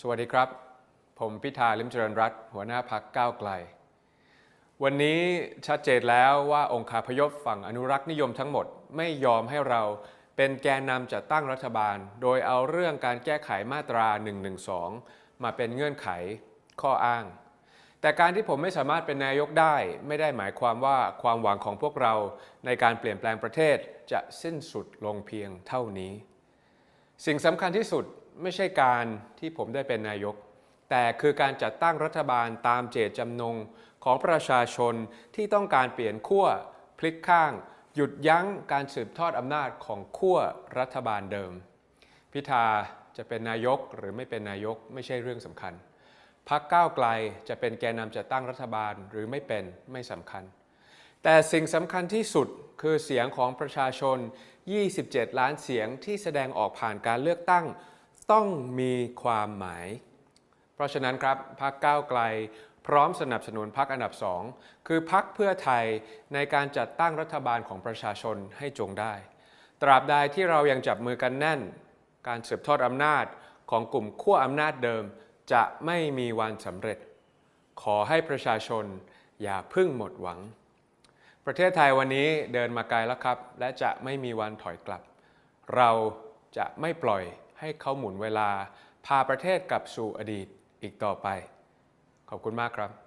สวัสดีครับ ผมพิธาลิมเจริญรัตหัวหน้าพักก้าวไกล วันนี้ชัดเจนแล้วว่าองค์คาพยพฝั่งอนุรักษ์นิยมทั้งหมดไม่ยอมให้เราเป็นแกนนำจัดตั้งรัฐบาล โดยเอาเรื่องการแก้ไขมาตรา 112 มาเป็นเงื่อนไขข้ออ้าง แต่การที่ผมไม่สามารถเป็นนายกได้ ไม่ได้หมายความว่าความหวังของพวกเราในการเปลี่ยนแปลงประเทศจะสิ้นสุดลงเพียงเท่านี้ สิ่งสำคัญที่สุด ไม่ใช่การที่ผมได้เป็นนายก แต่คือการจัดตั้งรัฐบาลตามเจตจำนงของประชาชนที่ต้องการเปลี่ยนขั้วพลิกข้าง หยุดยั้งการสืบทอดอำนาจของขั้วรัฐบาลเดิม พิธาจะเป็นนายกหรือไม่เป็นนายกไม่ใช่เรื่องสำคัญพักก้าวไกลจะเป็นแกนนำจัดตั้งรัฐบาลหรือไม่เป็นไม่สำคัญ แต่สิ่งสำคัญที่สุดคือเสียงของประชาชน 27 ล้านเสียงที่แสดงออกผ่านการเลือกตั้ง ต้องมีความหมาย เพราะฉะนั้นครับพักก้าวไกลพร้อมสนับสนุนพักอันดับสองคือพักเพื่อไทยในการจัดตั้งรัฐบาลของประชาชนให้จงได้ ตราบใดที่เรายังจับมือกันแน่น การสืบทอดอำนาจของกลุ่มขั้วอำนาจเดิม จะไม่มีวันสำเร็จ ขอให้ประชาชนอย่าพึ่งหมดหวัง ประเทศไทยวันนี้เดินมาไกลแล้วครับ และจะไม่มีวันถอยกลับ เราจะไม่ปล่อย ให้เขาหมุนเวลา พาประเทศกลับสู่อดีตอีกต่อไป ขอบคุณมากครับ